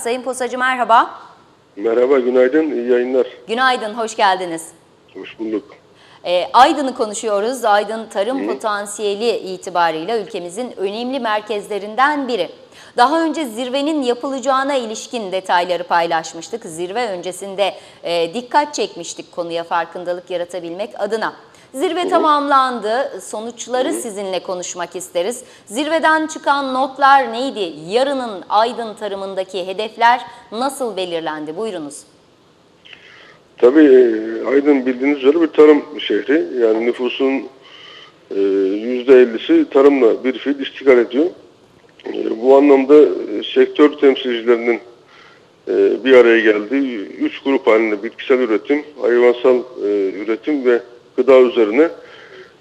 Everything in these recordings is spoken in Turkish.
Sayın Posacı merhaba. Merhaba, günaydın, iyi yayınlar. Günaydın, hoş geldiniz. Hoş bulduk. Ee, Aydın'ı konuşuyoruz. Aydın tarım potansiyeli itibariyle ülkemizin önemli merkezlerinden biri. Daha önce zirvenin yapılacağına ilişkin detayları paylaşmıştık. Zirve öncesinde e, dikkat çekmiştik konuya farkındalık yaratabilmek adına. Zirve tamamlandı. Sonuçları sizinle konuşmak isteriz. Zirveden çıkan notlar neydi? Yarının Aydın tarımındaki hedefler nasıl belirlendi? Buyurunuz. Tabii e, Aydın bildiğiniz üzere bir tarım şehri. Yani nüfusun e, yüzde 50'si tarımla bir fiil iştigal ediyor. E, Bu anlamda e, sektör temsilcilerinin e, bir araya geldiği üç grup halinde bitkisel üretim, hayvansal e, üretim ve gıda üzerine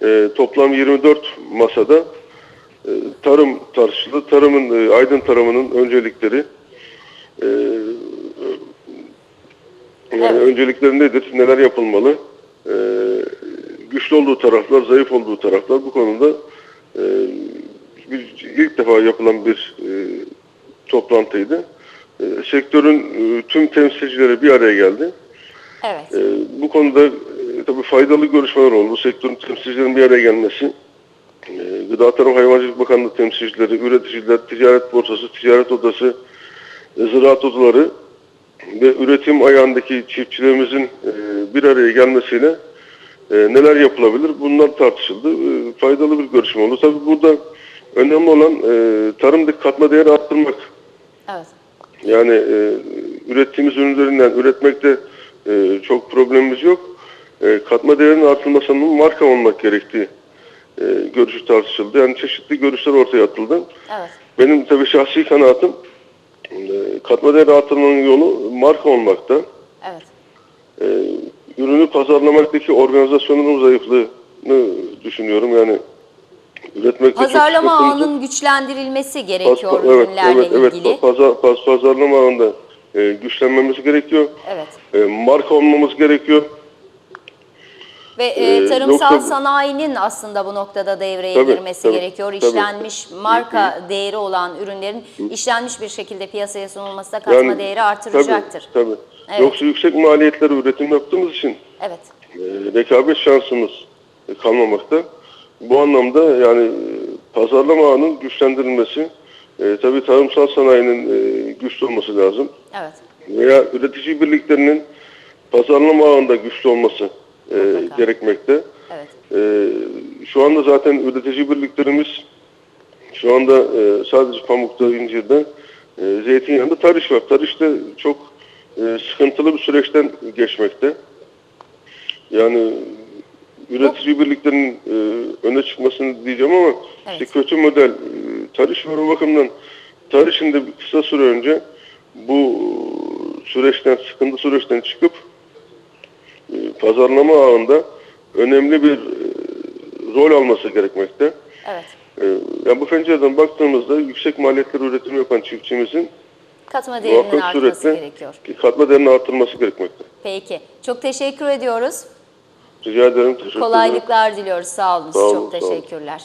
e, toplam 24 masada e, tarım tartışıldı. Tarımın, e, Aydın tarımının öncelikleri, e, yani Evet. öncelikleri nedir? Neler yapılmalı? Ee, güçlü olduğu taraflar, zayıf olduğu taraflar bu konuda e, bir, ilk defa yapılan bir e, toplantıydı. E, sektörün e, tüm temsilcileri bir araya geldi. Evet. E, bu konuda e, tabii faydalı görüşmeler oldu. Sektörün temsilcilerinin bir araya gelmesi, e, Gıda Tarım Hayvancılık Bakanlığı temsilcileri, üreticiler, ticaret borsası, ticaret odası, e, ziraat odaları ve üretim ayağındaki çiftçilerimizin e, bir araya gelmesiyle e, neler yapılabilir bunlar tartışıldı. E, faydalı bir görüşme oldu. Tabii burada önemli olan e, tarımdaki katma değeri arttırmak. Evet. Yani e, ürettiğimiz ürünlerinden üretmekte e, çok problemimiz yok. E, katma değerinin artırılmasının marka olmak gerektiği e, görüşü tartışıldı. Yani çeşitli görüşler ortaya atıldı. Evet. Benim tabii şahsi kanaatim katma değer artırmanın yolu marka olmakta. Evet. E, ürünü pazarlamaktaki organizasyonun zayıflığını düşünüyorum. Yani üretmekte çok Pazarlama ağının güçlendirilmesi gerekiyor evet, ürünlerle evet, evet. ilgili. Pazar, paz, pazarlama ağında e, güçlenmemiz gerekiyor. Evet. E, marka olmamız gerekiyor. Ve e, Ee, tarımsal yoksa- sanayinin aslında bu noktada devreye Tabii, girmesi tabii, gerekiyor. tabii. İşlenmiş marka değeri olan ürünlerin işlenmiş bir şekilde piyasaya sunulması da katma değeri artıracaktır. Tabii, tabii. Evet. Yoksa yüksek maliyetleri üretim yaptığımız için Evet. e, rekabet şansımız kalmamakta. Bu anlamda yani e, pazarlama ağının güçlendirilmesi, e, tabii tarımsal sanayinin e, güçlü olması lazım. Evet. Veya üretici birliklerinin pazarlama ağında güçlü olması e, gerekmekte. Evet. Ee, şu anda zaten üretici birliklerimiz şu anda e, sadece pamukta, incirde, e, zeytinyağında tarış var. Tarış da çok e, sıkıntılı bir süreçten geçmekte. Yani üretici birliklerinin e, öne çıkmasını diyeceğim ama işte Evet. kötü model e, tarış var. O bakımdan tarışın da kısa süre önce bu süreçten, sıkıntı süreçten çıkıp e, pazarlama ağında önemli bir e, rol alması gerekmekte. Evet. E, yani bu pencereden baktığımızda yüksek maliyetli üretim yapan çiftçimizin Katma değerinin artması suretle gerekiyor. katma değerini artırması gerekmekte. Peki. Çok teşekkür ediyoruz. Rica ederim. Teşekkür ederim. Kolaylıklar diliyoruz. Sağ olun. Sağ olun, Çok sağ olun. teşekkürler.